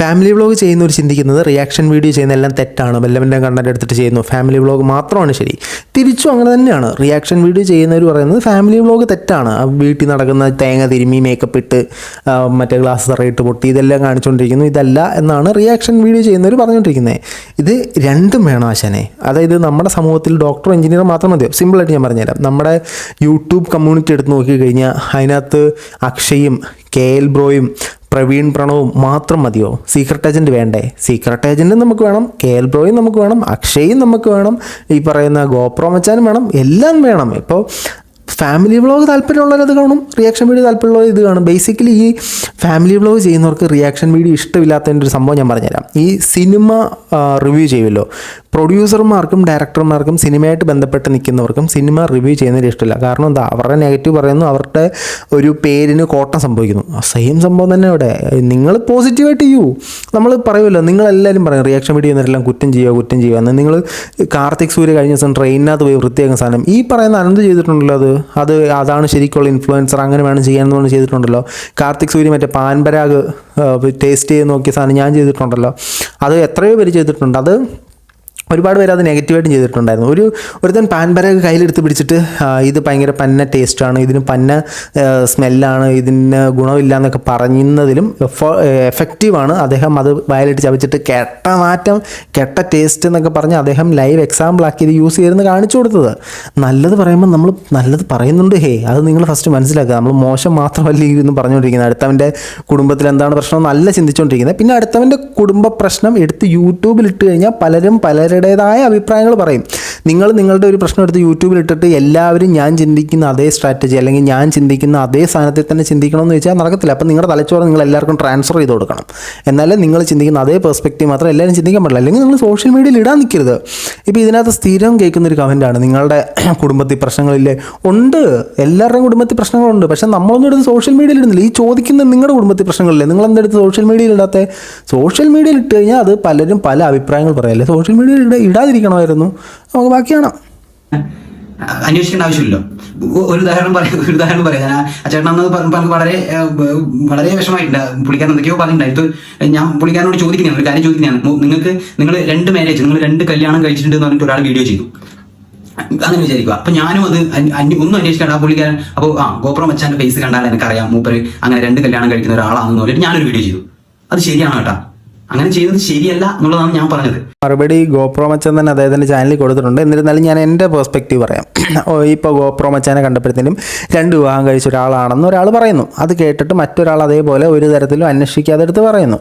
ഫാമിലി വ്ളോഗ് ചെയ്യുന്നവർ ചിന്തിക്കുന്നത് റിയാക്ഷൻ വീഡിയോ ചെയ്യുന്ന എല്ലാം തെറ്റാണ്. വല്ലവന്റെ കണ്ടന്റ് എടുത്തിട്ട് ചെയ്യുന്നു. ഫാമിലി വ്ളോഗ് മാത്രമാണ് ശരി. തിരിച്ചും അങ്ങനെ തന്നെയാണ്. റിയാക്ഷൻ വീഡിയോ ചെയ്യുന്നവർ പറയുന്നത് ഫാമിലി വ്ളോഗ് തെറ്റാണ്. വീട്ടിൽ നടക്കുന്ന തേങ്ങ തിരുമ്മി മേക്കപ്പ് ഇട്ട് മറ്റേ ഗ്ലാസ് തറയിട്ട് പൊട്ടി ഇതെല്ലാം കാണിച്ചുകൊണ്ടിരിക്കുന്നു ഇതല്ല എന്നാണ് റിയാക്ഷൻ വീഡിയോ ചെയ്യുന്നവർ പറഞ്ഞുകൊണ്ടിരിക്കുന്നത് ഇത് രണ്ടും വേണം ആശാനെ. അതായത് നമ്മുടെ സമൂഹത്തിൽ ഡോക്ടർ എഞ്ചിനീയർ മാത്രം മതിയോ? സിമ്പിളായിട്ട് ഞാൻ പറഞ്ഞുതരാം. നമ്മുടെ യൂട്യൂബ് കമ്മ്യൂണിറ്റി എടുത്ത് നോക്കിക്കഴിഞ്ഞാൽ അതിനകത്ത് അക്ഷയും കെ എൽ ബ്രോയും പ്രവീൺ പ്രണവും മാത്രം മതിയോ? സീക്രട്ട് ഏജന്റ് വേണ്ടേ? സീക്രട്ട് ഏജന്റും നമുക്ക് വേണം കെ എൽ ബ്രോയും നമുക്ക് വേണം അക്ഷയും നമുക്ക് വേണം ഈ പറയുന്ന ഗോപ്രോ മച്ചാനും വേണം എല്ലാം വേണം. ഇപ്പോൾ ഫാമിലി വ്ളോഗ് താല്പര്യമുള്ളവർ അത് കാണും റിയാക്ഷൻ വീഡിയോ താല്പര്യമുള്ളവർ ഇത് കാണും. ബേസിക്കലി ഈ ഫാമിലി വ്ളോഗ് ചെയ്യുന്നവർക്ക് റിയാക്ഷൻ വീഡിയോ ഇഷ്ടമില്ലാത്തതിന്റെ ഒരു സംഭവം ഞാൻ പറഞ്ഞുതരാം. ഈ സിനിമ റിവ്യൂ ചെയ്യുമല്ലോ. പ്രൊഡ്യൂസർമാർക്കും ഡയറക്ടർമാർക്കും സിനിമയായിട്ട് ബന്ധപ്പെട്ട് നിൽക്കുന്നവർക്കും സിനിമ റിവ്യൂ ചെയ്യുന്നതിൽ ഇഷ്ടമില്ല. കാരണം എന്താ? അവരുടെ നെഗറ്റീവ് പറയുന്നു അവരുടെ ഒരു പേരിന് കോട്ടം സംഭവിക്കുന്നു. സെയിം സംഭവം തന്നെ ഇവിടെ. നിങ്ങൾ പോസിറ്റീവായിട്ട് ചെയ്യൂ നമ്മൾ പറയുമല്ലോ നിങ്ങളെല്ലാവരും പറയും റിയാക്ഷൻ വീഡിയോ ചെയ്യുന്നവരെല്ലാം കുറ്റം ചെയ്യുക കുറ്റം ചെയ്യുക. എന്ന് നിങ്ങൾ കാർത്തിക് സൂര്യ കഴിഞ്ഞ ദിവസം ട്രെയിനിനകത്ത് പോയി വൃത്തിയാക്കുന്ന സാധനം. ഈ പറയുന്ന അനന്ത് ചെയ്തിട്ടുണ്ടല്ലോ അത്? അത് അതാണ് ശരിക്കുള്ള ഇൻഫ്ലുവൻസർ അങ്ങനെ വേണം ചെയ്യാമെന്ന് ചെയ്തിട്ടുണ്ടല്ലോ. കാർത്തിക് സൂര്യ മറ്റേ പാൻപരാഗ് ടേസ്റ്റ് ചെയ്ത് നോക്കിയ സാധനം ഞാൻ ചെയ്തിട്ടുണ്ടല്ലോ. അത് എത്രയോ പേര് ചെയ്തിട്ടുണ്ട്. അത് ഒരുപാട് പേര് അത് നെഗറ്റീവായിട്ടും ചെയ്തിട്ടുണ്ടായിരുന്നു. ഒരു ഒരുത്തൻ പാൻപരാഗ് കയ്യിലെടുത്ത് പിടിച്ചിട്ട് ഇത് ഭയങ്കര പന്ന ടേസ്റ്റാണ് ഇതിന് പന്ന സ്മെല്ലാണ് ഇതിന് ഗുണമില്ല എന്നൊക്കെ പറയുന്നതിലും എഫക്റ്റീവാണ്. അദ്ദേഹം അത് വയലിട്ട് ചവച്ചിട്ട് കെട്ട മാറ്റം കെട്ട ടേസ്റ്റ് എന്നൊക്കെ പറഞ്ഞ് അദ്ദേഹം ലൈവ് എക്സാമ്പിളാക്കി ഇത് യൂസ് ചെയ്തെന്ന് കാണിച്ചു കൊടുത്തത്. നല്ലത് പറയുമ്പോൾ നമ്മൾ നല്ലത് പറയുന്നുണ്ട് ഹേ അത് നിങ്ങൾ ഫസ്റ്റ് മനസ്സിലാക്കുക. നമ്മൾ മോശം മാത്രമല്ല എന്ന് പറഞ്ഞുകൊണ്ടിരിക്കുന്നത്. അടുത്തവന്റെ കുടുംബത്തിൽ എന്താണ് പ്രശ്നം നല്ല ചിന്തിച്ചുകൊണ്ടിരിക്കുന്നത്. പിന്നെ അടുത്തവന്റെ കുടുംബ പ്രശ്നം എടുത്ത് യൂട്യൂബിൽ ഇട്ട് കഴിഞ്ഞാൽ പലരും പലരുടേതായ അഭിപ്രായങ്ങൾ പറയും. നിങ്ങൾ നിങ്ങളുടെ ഒരു പ്രശ്നം എടുത്ത് യൂട്യൂബിൽ ഇട്ടിട്ട് എല്ലാവരും ഞാൻ ചിന്തിക്കുന്ന അതേ സ്ട്രാറ്റജി അല്ലെങ്കിൽ ഞാൻ ചിന്തിക്കുന്ന അതേ സ്ഥാനത്തിൽ തന്നെ ചിന്തിക്കണമെന്ന് വെച്ചാൽ നടക്കത്തില്ല. അപ്പം നിങ്ങളുടെ തലച്ചോറ് നിങ്ങൾ എല്ലാവർക്കും ട്രാൻസ്ഫർ ചെയ്ത് കൊടുക്കണം. എന്നാലേ നിങ്ങൾ ചിന്തിക്കുന്ന അതേ പെർസ്പെക്റ്റീവ് മാത്രം എല്ലാവരും ചിന്തിക്കാൻ പാടില്ല അല്ലെങ്കിൽ നിങ്ങൾ സോഷ്യൽ മീഡിയയിൽ ഇടാൻ നിൽക്കരുത്. ഇപ്പോൾ ഇതിനകത്ത് സ്ഥിരം കേൾക്കുന്ന ഒരു കമന്റാണ് നിങ്ങളുടെ [clears throat] കുടുംബത്തിൽ പ്രശ്നങ്ങളില്ലേ? ഉണ്ട്. എല്ലാവരുടെയും കുടുംബത്തിൽ പ്രശ്നങ്ങളുണ്ട്. പക്ഷേ നമ്മളൊന്നും എടുത്ത് സോഷ്യൽ മീഡിയയിൽ ഇടുന്നില്ല. ഈ ചോദിക്കുന്ന നിങ്ങളുടെ കുടുംബത്തിൽ പ്രശ്നങ്ങളില്ലേ? നിങ്ങൾ എന്തെടുത്ത് സോഷ്യൽ മീഡിയയിൽ ഇടാത്ത? സോഷ്യൽ മീഡിയയിൽ ഇട്ട് കഴിഞ്ഞാൽ അത് പലരും പല അഭിപ്രായങ്ങൾ പറയല്ലേ സോഷ്യൽ മീഡിയയിൽ ഇടാതിരിക്കണമായിരുന്നു. നമുക്ക് ബാക്കി കാണാം അന്വേഷിക്കേണ്ട ആവശ്യമില്ലല്ലോ. ഒരു ഉദാഹരണം പറയാം ഒരു ഉദാഹരണം പറയാം. ആ ചേട്ടൻ വളരെ വളരെ വിഷമായിട്ടുണ്ട് പുള്ളിക്കാരൻ എന്തൊക്കെയോ പറഞ്ഞിട്ടുണ്ടായിരുന്നു ഞാൻ പുള്ളിക്കാരനോട് ചോദിക്കുന്നതാണ്. ഒരു കാര്യം ചോദിക്കുന്നതാണ്. നിങ്ങൾക്ക് നിങ്ങൾ രണ്ട് മാരേജ് നിങ്ങൾ രണ്ട് കല്യാണം കഴിച്ചിട്ടുണ്ട് എന്ന് പറഞ്ഞിട്ട് ഒരാൾ വീഡിയോ ചെയ്തു. അങ്ങനെ വിചാരിക്കുക. അപ്പൊ ഞാനും അത് ഒന്നും അന്വേഷിക്കാണ്ട് ആ പുള്ളിക്കാരൻ അപ്പോൾ ആ ഗോപുരം അച്ഛന്റെ ഫേസ് കണ്ടാൽ എനിക്കറിയാം. മൂപ്പര് അങ്ങനെ രണ്ട് കല്യാണം കഴിക്കുന്ന ഒരാളാണെന്ന് പറഞ്ഞിട്ട് ഞാനൊരു വീഡിയോ ചെയ്തു. അത് ശരിയാണ് കേട്ടാ. അങ്ങനെ ചെയ്യുന്നത് ശരിയല്ല എന്നുള്ളതാണ് ഞാൻ പറഞ്ഞത്. മറുപടി ഗോപ്രോ മച്ചാൻ തന്നെ അദ്ദേഹത്തിന്റെ ചാനലിൽ കൊടുത്തിട്ടുണ്ട്. എന്നിരുന്നാലും ഞാൻ എന്റെ പെർസ്പെക്റ്റീവ് പറയാം. ഇപ്പോൾ ഗോപ്രോ മച്ചാനെ കണ്ടപ്പോഴത്തേനും രണ്ട് വിവാഹം കഴിച്ച ഒരാളാണെന്ന് ഒരാൾ പറയുന്നു. അത് കേട്ടിട്ട് മറ്റൊരാൾ അതേപോലെ ഒരു തരത്തിലും അന്വേഷിക്കാതെ എടുത്ത് പറയുന്നു.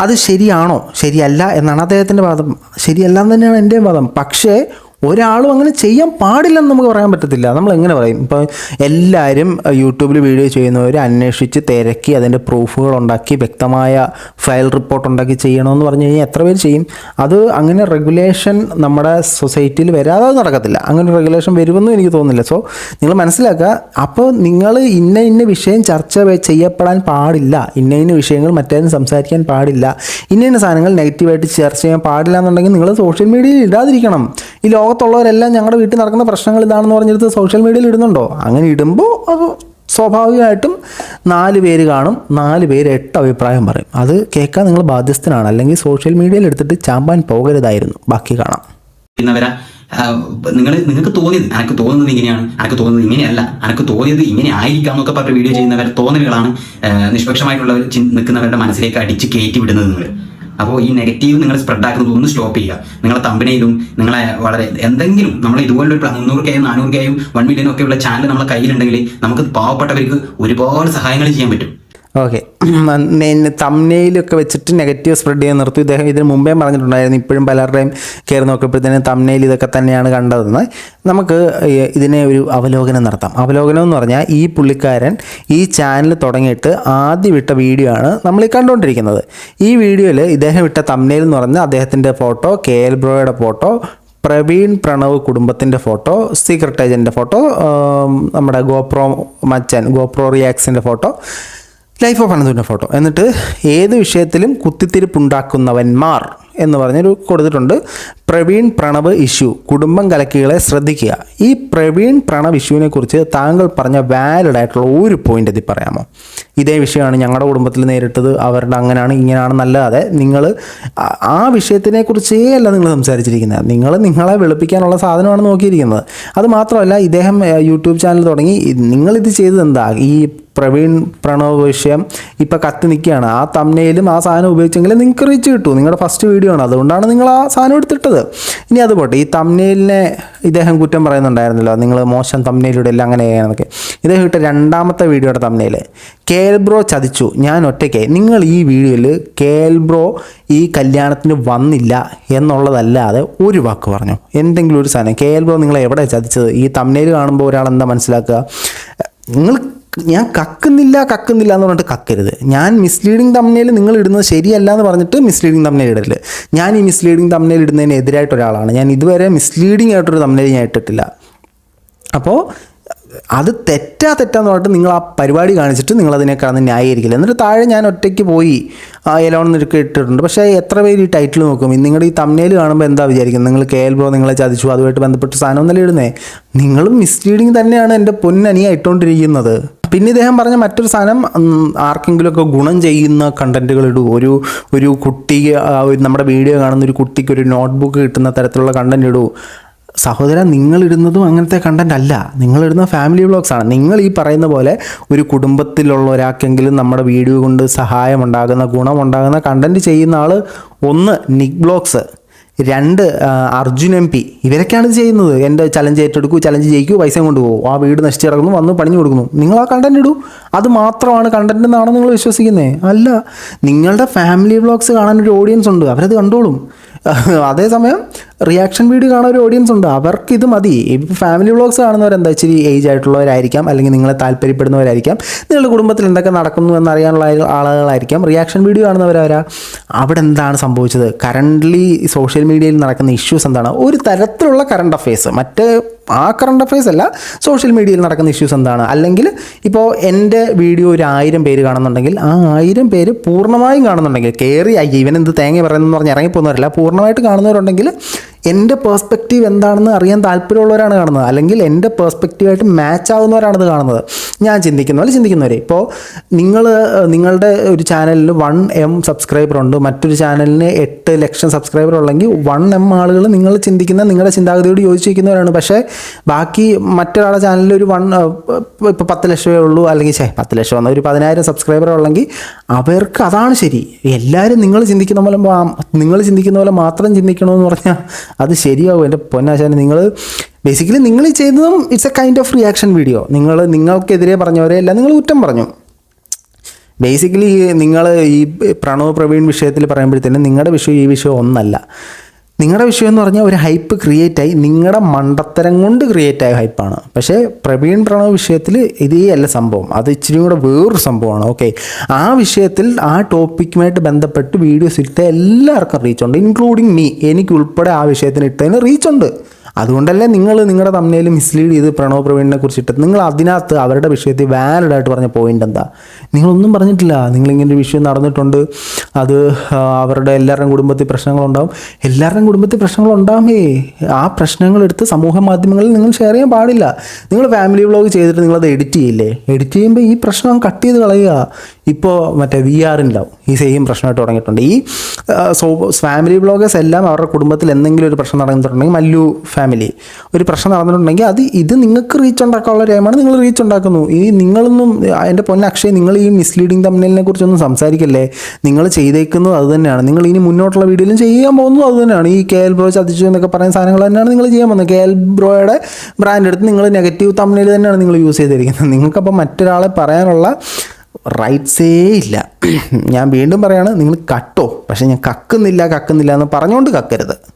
അത് ശരിയാണോ? ശരിയല്ല എന്നാണ് അദ്ദേഹത്തിന്റെ വാദം. ശരിയല്ല എന്ന് തന്നെയാണ് എന്റെ വാദം. പക്ഷേ ഒരാളും അങ്ങനെ ചെയ്യാൻ പാടില്ലെന്ന് നമുക്ക് പറയാൻ പറ്റത്തില്ല. നമ്മൾ എങ്ങനെ പറയും? ഇപ്പോൾ എല്ലാവരും യൂട്യൂബിൽ വീഡിയോ ചെയ്യുന്നവർ അന്വേഷിച്ച് തിരക്കി അതിന്റെ പ്രൂഫുകൾ ഉണ്ടാക്കി വ്യക്തമായ ഫയൽ റിപ്പോർട്ട് ഉണ്ടാക്കി ചെയ്യണമെന്ന് പറഞ്ഞു കഴിഞ്ഞാൽ എത്ര പേര് ചെയ്യും? അത് അങ്ങനെ റെഗുലേഷൻ നമ്മുടെ സൊസൈറ്റിയിൽ വരാതെ നടക്കത്തില്ല. അങ്ങനെ റെഗുലേഷൻ വരുമെന്നും എനിക്ക് തോന്നുന്നില്ല. സോ നിങ്ങൾ മനസ്സിലാക്കുക അപ്പോൾ നിങ്ങൾ ഇന്ന ഇന്ന വിഷയം ചർച്ച ചെയ്യപ്പെടാൻ പാടില്ല. ഇന്ന ഇന്ന വിഷയങ്ങൾ മറ്റേതും സംസാരിക്കാൻ പാടില്ല. ഇന്ന ഇന്ന സാധനങ്ങൾ നെഗറ്റീവായിട്ട് ചർച്ച ചെയ്യാൻ പാടില്ല എന്നുണ്ടെങ്കിൽ നിങ്ങൾ സോഷ്യൽ മീഡിയയിൽ ഇടാതിരിക്കണം. ഈ ലോകത്തുള്ളവരെല്ലാം ഞങ്ങളുടെ വീട്ടിൽ നടക്കുന്ന പ്രശ്നങ്ങൾ ഇതാണെന്ന് പറഞ്ഞെടുത്ത് സോഷ്യൽ മീഡിയയിൽ ഇടുന്നുണ്ടോ? അങ്ങനെ ഇടുമ്പോൾ അത് സ്വാഭാവികമായിട്ടും നാല് പേര് കാണും നാല് പേര് എട്ട് അഭിപ്രായം പറയും. അത് കേൾക്കാൻ നിങ്ങൾ ബാധ്യസ്ഥനാണ്. അല്ലെങ്കിൽ സോഷ്യൽ മീഡിയയിൽ എടുത്തിട്ട് ചാമ്പാൻ പോകരുതായിരുന്നു. ബാക്കി കാണാം. നിങ്ങൾ നിങ്ങൾക്ക് തോന്നിയത് എനിക്ക് തോന്നുന്നത് ഇങ്ങനെയാണ് എനിക്ക് തോന്നുന്നത് ഇങ്ങനെയല്ല എനിക്ക് തോന്നിയത് ഇങ്ങനെ ആയിരിക്കാം എന്നൊക്കെ പറഞ്ഞ വീഡിയോ ചെയ്യുന്നവർ തോന്നലുകളാണ് നിഷ്പക്ഷമായിട്ടുള്ളവർ നിൽക്കുന്നവരുടെ മനസ്സിലേക്ക് അടിച്ച് കയറ്റി വിടുന്നത് നിങ്ങൾ അപ്പോൾ ഈ നെഗറ്റീവ് നിങ്ങൾ സ്പ്രെഡ് ആക്കുന്നത് ഒന്ന് സ്റ്റോപ്പ് ചെയ്യുക. നിങ്ങളെ തമ്പനയിലും നിങ്ങളെ വളരെ എന്തെങ്കിലും നമ്മൾ ഇതുപോലെ ഒരു മുന്നൂറ് കെയും നാനൂറ് കെയും വൺ മില്യനും ഒക്കെയുള്ള ചാനൽ നമ്മളെ കയ്യിലുണ്ടെങ്കിൽ നമുക്ക് പാവപ്പെട്ടവർക്ക് ഒരുപാട് സഹായങ്ങൾ ചെയ്യാൻ പറ്റും. ഓക്കെ [clears throat] തമ്നയിലൊക്കെ വെച്ചിട്ട് നെഗറ്റീവ് സ്പ്രെഡ് ചെയ്യാൻ നിർത്തി. ഇദ്ദേഹം ഇതിന് മുമ്പേ പറഞ്ഞിട്ടുണ്ടായിരുന്നു ഇപ്പോഴും പലരുടെയും കയറി നോക്കിയപ്പോഴത്തേനും തമ്നയിൽ ഇതൊക്കെ തന്നെയാണ് കണ്ടതെന്ന്. നമുക്ക് ഇതിനെ ഒരു അവലോകനം നടത്താം. അവലോകനം എന്ന് പറഞ്ഞാൽ ഈ പുള്ളിക്കാരൻ ഈ ചാനൽ തുടങ്ങിയിട്ട് ആദ്യം വിട്ട വീഡിയോ ആണ് നമ്മൾ ഈ കണ്ടുകൊണ്ടിരിക്കുന്നത്. ഈ വീഡിയോയിൽ ഇദ്ദേഹം വിട്ട തമ്നയിൽ എന്ന് പറഞ്ഞാൽ അദ്ദേഹത്തിന്റെ ഫോട്ടോ കെ എൽ ബ്രോയുടെ ഫോട്ടോ പ്രവീൺ പ്രണവ് കുടുംബത്തിന്റെ ഫോട്ടോ സീക്രട്ട് ഏജന്റിന്റെ ഫോട്ടോ നമ്മുടെ ഗോപ്രോ മച്ചൻ ഗോപ്രോ റിയാക്സിന്റെ ഫോട്ടോ ലൈഫ് ഓഫ് അനന്തുവിന്റെ ഫോട്ടോ എന്നിട്ട് ഏത് വിഷയത്തിലും കുത്തിത്തിരിപ്പുണ്ടാക്കുന്നവന്മാർ എന്ന് പറഞ്ഞൊരു കൊടുത്തിട്ടുണ്ട്. പ്രവീൺ പ്രണവ് ഇഷ്യൂ. കുടുംബം കലക്കികളെ ശ്രദ്ധിക്കുക. ഈ പ്രവീൺ പ്രണവ് ഇഷ്യൂവിനെ കുറിച്ച് താങ്കൾ പറഞ്ഞ വാലിഡ് ആയിട്ടുള്ള ഒരു പോയിന്റ് ഇതിൽ പറയാമോ? ഇതേ വിഷയമാണ് ഞങ്ങളുടെ കുടുംബത്തിൽ നേരിട്ടത്. അവരുടെ അങ്ങനെയാണ് ഇങ്ങനെയാണെന്നല്ലാതെ നിങ്ങൾ ആ- വിഷയത്തിനെ കുറിച്ചേ അല്ല നിങ്ങൾ സംസാരിച്ചിരിക്കുന്നത്. നിങ്ങൾ നിങ്ങളെ വെളുപ്പിക്കാനുള്ള സാധനമാണ് നോക്കിയിരിക്കുന്നത്. അത് മാത്രമല്ല ഇദ്ദേഹം യൂട്യൂബ് ചാനൽ തുടങ്ങി. നിങ്ങളിത് ചെയ്തത് എന്താ? ഈ പ്രവീൺ പ്രണവ് വിഷയം ഇപ്പം കത്തി നിൽക്കുകയാണ്. ആ തമ്മയിലും ആ സാധനം ഉപയോഗിച്ചെങ്കിൽ നിങ്ങൾക്ക് റീച്ച് കിട്ടും. നിങ്ങളുടെ ഫസ്റ്റ് വീഡിയോ ആണ്. അതുകൊണ്ടാണ് നിങ്ങൾ ആ സാധനം എടുത്തിട്ടത്. ഇനി അത് പോട്ടെ. ഈ തമ്മയിലിനെ ഇദ്ദേഹം കുറ്റം പറയുന്നുണ്ടായിരുന്നല്ലോ. നിങ്ങൾ മോശം തമ്മയിലൂടെ എല്ലാം അങ്ങനെ ചെയ്യാനൊക്കെ ഇദ്ദേഹം ഇട്ട രണ്ടാമത്തെ വീഡിയോയുടെ തമ്മയിൽ കേൽബ്രോ ബ്രോ ചതിച്ചു. ഞാൻ ഒറ്റയ്ക്ക് നിങ്ങൾ ഈ വീഡിയോയിൽ കേൽബ്രോ ബ്രോ ഈ കല്യാണത്തിന് വന്നില്ല എന്നുള്ളതല്ലാതെ ഒരു വാക്ക് പറഞ്ഞു. എന്തെങ്കിലും ഒരു സാധനം. കേൽബ്രോ നിങ്ങളെ എവിടെ ചതിച്ചത്? ഈ തമ്മയിൽ കാണുമ്പോൾ ഒരാൾ എന്താ മനസ്സിലാക്കുക? നിങ്ങൾ ഞാൻ കക്കുന്നില്ല കക്കുന്നില്ല എന്ന് പറഞ്ഞിട്ട് കക്കരുത്. ഞാൻ മിസ്ലീഡിങ് തമ്മനയിൽ നിങ്ങൾ ഇടുന്നത് ശരിയല്ല എന്ന് പറഞ്ഞിട്ട് മിസ്ലീഡിങ് തമ്മനയിൽ ഇടരുത്. ഞാൻ ഈ മിസ്ലീഡിങ് തമ്മനയിൽ ഇടുന്നതിന് എതിരായിട്ട് ഒരാളാണ്. ഞാൻ ഇതുവരെ മിസ്ലീഡിങ് ആയിട്ടൊരു തമ്മനയിൽ ഞാൻ ഇട്ടിട്ടില്ല. അപ്പോൾ അത് തെറ്റാ തെറ്റാന്ന് പറഞ്ഞിട്ട് നിങ്ങൾ ആ പരിപാടി കാണിച്ചിട്ട് നിങ്ങൾ അതിനെ കാണുന്ന ന്യായീകരിക്കില്ല. എന്നിട്ട് താഴെ ഞാൻ ഒറ്റയ്ക്ക് പോയി ആ എലോൺ നിരക്ക് ഇട്ടിട്ടുണ്ട്. പക്ഷേ എത്ര പേര് ഈ ടൈറ്റിൽ നോക്കും? നിങ്ങളുടെ ഈ തമ്മനയിൽ കാണുമ്പോൾ എന്താ വിചാരിക്കുന്നത്? നിങ്ങൾ കെ എൽ ബ്രോ നിങ്ങളെ ചതിച്ചു അതുമായിട്ട് ബന്ധപ്പെട്ട് സാധനം ഒന്നല്ല ഇടുന്നേ? നിങ്ങളും മിസ്ലീഡിങ് തന്നെയാണ് എന്റെ പൊന്നനിയ ഇട്ടുകൊണ്ടിരിക്കുന്നത് പിന്നെ ഇദ്ദേഹം പറഞ്ഞ മറ്റൊരു സാധനം ആർക്കെങ്കിലുമൊക്കെ ഗുണം ചെയ്യുന്ന കണ്ടന്റുകൾ ഇടൂ. ഒരു ഒരു കുട്ടി നമ്മുടെ വീഡിയോ കാണുന്ന ഒരു കുട്ടിക്ക് ഒരു നോട്ട്ബുക്ക് കിട്ടുന്ന തരത്തിലുള്ള കണ്ടന്റ് ഇടൂ. സഹോദരൻ നിങ്ങളിടുന്നതും അങ്ങനത്തെ കണ്ടന്റ് അല്ല. നിങ്ങളിടുന്ന ഫാമിലി വ്ളോഗ്സ് ആണ്. നിങ്ങൾ ഈ പറയുന്ന പോലെ ഒരു കുടുംബത്തിലുള്ള ഒരാൾക്കെങ്കിലും നമ്മുടെ വീഡിയോ കൊണ്ട് സഹായമുണ്ടാകുന്ന ഗുണമുണ്ടാകുന്ന കണ്ടന്റ് ചെയ്യുന്ന ആൾ ഒന്ന് നിക് ബ്ലോഗ്സ് രണ്ട് അർജുൻ എം പി. ഇവരൊക്കെയാണ് ഇത് ചെയ്യുന്നത്. എന്റെ ചലഞ്ച് ഏറ്റെടുക്കൂ ചലഞ്ച് ജയിക്കൂ പൈസ കൊണ്ടുപോകും. ആ വീട് നശിച്ച് കിടക്കുന്നു വന്ന് പണിഞ്ഞു കൊടുക്കുന്നു. നിങ്ങൾ ആ കണ്ടന്റ് ഇടൂ. അത് മാത്രമാണ് കണ്ടന്റ് എന്നാണോ നിങ്ങൾ വിശ്വസിക്കുന്നത് അല്ല നിങ്ങളുടെ ഫാമിലി വ്ളോഗ്സ് കാണാൻ ഒരു ഓഡിയൻസ് ഉണ്ട്. അവരത് കണ്ടോളും. അതേസമയം റിയാക്ഷൻ വീഡിയോ കാണാൻ ഒരു ഓഡിയൻസ് ഉണ്ട്. അവർക്ക് ഇത് മതി. ഇപ്പോൾ ഫാമിലി വ്ളോഗ്സ് കാണുന്നവർ എന്താ ഇച്ചിരി ഏജ് ആയിട്ടുള്ളവരായിരിക്കാം അല്ലെങ്കിൽ നിങ്ങളെ താല്പര്യപ്പെടുന്നവരായിരിക്കാം നിങ്ങളുടെ കുടുംബത്തിൽ എന്തൊക്കെ നടക്കുന്നു എന്നറിയാനുള്ള ആളുകളായിരിക്കാം. റിയാക്ഷൻ വീഡിയോ കാണുന്നവരാരാ അവിടെ എന്താണ് സംഭവിച്ചത്? കറന്റ്ലി സോഷ്യൽ മീഡിയയിൽ നടക്കുന്ന ഇഷ്യൂസ് എന്താണ്? ഒരു തരത്തിലുള്ള കറണ്ട് അഫയേഴ്സ് മറ്റ് ആ കറണ്ട് അഫയേഴ്സ് അല്ല സോഷ്യൽ മീഡിയയിൽ നടക്കുന്ന ഇഷ്യൂസ് എന്താണ്? അല്ലെങ്കിൽ ഇപ്പോൾ എന്റെ വീഡിയോ ഒരു ആയിരം പേര് കാണുന്നുണ്ടെങ്കിൽ ആ ആയിരം പേര് പൂർണമായും കാണുന്നുണ്ടെങ്കിൽ കയറി അയ്യ ഇവൻ എന്ത് തേങ്ങ പറയുന്നതെന്ന് പറഞ്ഞ് ഇറങ്ങിപ്പോകുന്നവരല്ല പൂർണമായിട്ട് കാണുന്നവരുണ്ടെങ്കിൽ എന്റെ പേഴ്സ്പെക്റ്റീവ് എന്താണെന്ന് അറിയാൻ താല്പര്യമുള്ളവരാണ് കാണുന്നത്. അല്ലെങ്കിൽ എന്റെ പേഴ്സ്പെക്റ്റീവായിട്ട് മാച്ച് ആവുന്നവരാണ് ഇത് കാണുന്നത്. ഞാൻ ചിന്തിക്കുന്ന പോലെ ചിന്തിക്കുന്നവരെ. ഇപ്പോൾ നിങ്ങൾ നിങ്ങളുടെ ഒരു ചാനലിൽ വൺ എം സബ്സ്ക്രൈബർ ഉണ്ട്. മറ്റൊരു ചാനലിന് എട്ട് ലക്ഷം സബ്സ്ക്രൈബർ ഉള്ളെങ്കിൽ വൺ എം ആളുകൾ നിങ്ങൾ ചിന്തിക്കുന്ന നിങ്ങളുടെ ചിന്താഗതിയോട് യോജിച്ചിരിക്കുന്നവരാണ്. പക്ഷേ ബാക്കി മറ്റൊരാളുടെ ചാനലിൽ ഒരു വൺ ഇപ്പോൾ പത്ത് ലക്ഷമേ ഉള്ളൂ. അല്ലെങ്കിൽ ശേ പത്ത് ലക്ഷം വന്ന ഒരു പതിനായിരം സബ്സ്ക്രൈബർ ഉള്ളെങ്കിൽ അവർക്ക് അതാണ് ശരി. എല്ലാവരും നിങ്ങൾ ചിന്തിക്കുന്ന പോലെ നിങ്ങൾ ചിന്തിക്കുന്ന പോലെ മാത്രം ചിന്തിക്കണമെന്ന് പറഞ്ഞാൽ അത് ശരിയാവും എന്റെ പൊന്നാശാന്. നിങ്ങൾ ബേസിക്കലി നിങ്ങൾ ചെയ്തതും it's a kind of reaction video നിങ്ങൾ നിങ്ങൾക്കെതിരെ പറഞ്ഞവരെ എല്ലാം നിങ്ങൾ കുറ്റം പറഞ്ഞു. ബേസിക്കലി നിങ്ങൾ ഈ പ്രണവ് പ്രവീൺ വിഷയത്തിൽ പറയുമ്പോഴത്തേനും നിങ്ങളുടെ വിഷയം ഈ വിഷയം ഒന്നല്ല. നിങ്ങളുടെ വിഷയം എന്ന് പറഞ്ഞാൽ ഒരു ഹൈപ്പ് ക്രിയേറ്റ് ആയി നിങ്ങളുടെ മണ്ടത്തരം കൊണ്ട് ക്രിയേറ്റ് ആയ ഹൈപ്പാണ് പക്ഷേ പ്രവീൺ പ്രണവ് വിഷയത്തിൽ ഇതേ അല്ല സംഭവം. അത് ഇച്ചിരി കൂടെ വേറൊരു സംഭവമാണ് ഓക്കെ ആ വിഷയത്തിൽ ആ ടോപ്പിക്കുമായിട്ട് ബന്ധപ്പെട്ട് വീഡിയോസ് ഇട്ട എല്ലാവർക്കും റീച്ചുണ്ട് ഇൻക്ലൂഡിങ് മീ എനിക്ക് ഉൾപ്പെടെ ആ വിഷയത്തിന് ഇട്ടതിന് റീച്ച് ഉണ്ട്. അതുകൊണ്ടല്ലേ നിങ്ങൾ നിങ്ങളുടെ തമ്മിൽ മിസ്ലീഡ് ചെയ്ത് പ്രണവ് പ്രവീണിനെ കുറിച്ചിട്ട് നിങ്ങൾ അതിനകത്ത് അവരുടെ വിഷയത്തിൽ വാലിഡ് ആയിട്ട് പറഞ്ഞ പോയിന്റ് എന്താ? നിങ്ങളൊന്നും പറഞ്ഞിട്ടില്ല. നിങ്ങളിങ്ങനെ ഒരു വിഷയം നടന്നിട്ടുണ്ട്. അത് അവരുടെ എല്ലാവരുടെയും കുടുംബത്തിൽ പ്രശ്നങ്ങളുണ്ടാവും. എല്ലാവരുടെയും കുടുംബത്തിൽ പ്രശ്നങ്ങളുണ്ടാവേ ആ പ്രശ്നങ്ങൾ എടുത്ത് സമൂഹ മാധ്യമങ്ങളിൽ നിങ്ങൾ ഷെയർ ചെയ്യാൻ പാടില്ല. നിങ്ങൾ ഫാമിലി വ്ളോഗ് ചെയ്തിട്ട് നിങ്ങളത് എഡിറ്റ് ചെയ്യില്ലേ? എഡിറ്റ് ചെയ്യുമ്പോൾ ഈ പ്രശ്നം കട്ട് ചെയ്ത് കളയുക. ഇപ്പോൾ മറ്റേ വി ആറിന്റാവും ഈ സെയിം പ്രശ്നമായിട്ട് തുടങ്ങിയിട്ടുണ്ട്. ഈ സോ ഫാമിലി ബ്ലോഗേഴ്സ് എല്ലാം അവരുടെ കുടുംബത്തിൽ എന്തെങ്കിലും ഒരു പ്രശ്നം നടന്നിട്ടുണ്ടെങ്കിൽ മല്ലു ഫാമിലി ഒരു പ്രശ്നം നടന്നിട്ടുണ്ടെങ്കിൽ അത് ഇത് നിങ്ങൾക്ക് റീച്ച് ഉണ്ടാക്കാനുള്ള ടൈമാണ് നിങ്ങൾ റീച്ച് ഉണ്ടാക്കുന്നു. ഈ നിങ്ങളൊന്നും എന്റെ പൊന്ന അക്ഷയ് നിങ്ങൾ ഈ മിസ്ലീഡിങ് തമ്മിലിനെ കുറിച്ചൊന്നും സംസാരിക്കല്ലേ? നിങ്ങൾ ചെയ്തേക്കുന്നത് അത് തന്നെയാണ്. നിങ്ങൾ ഇനി മുന്നോട്ടുള്ള വീഡിയോയിലും ചെയ്യാൻ പോകുന്നത് അത് തന്നെയാണ്. ഈ കെ എൽ ബ്രോ ചതിച്ചു എന്നൊക്കെ പറയുന്ന സാധനങ്ങൾ തന്നെയാണ് നിങ്ങൾ ചെയ്യാൻ പോകുന്നത്. കെ എൽ ബ്രോയുടെ ബ്രാൻഡ് എടുത്ത് നിങ്ങൾ നെഗറ്റീവ് തമ്മിൽ തന്നെയാണ് നിങ്ങൾ യൂസ് ചെയ്തിരിക്കുന്നത്. നിങ്ങൾക്കപ്പോൾ മറ്റൊരാളെ പറയാനുള്ള റൈറ്റ്സേ ഇല്ല. ഞാൻ വീണ്ടും പറയാണ് നിങ്ങൾ കട്ടോ. പക്ഷേ ഞാൻ കക്കുന്നില്ല കക്കുന്നില്ല എന്ന് പറഞ്ഞുകൊണ്ട് കക്കരുത്.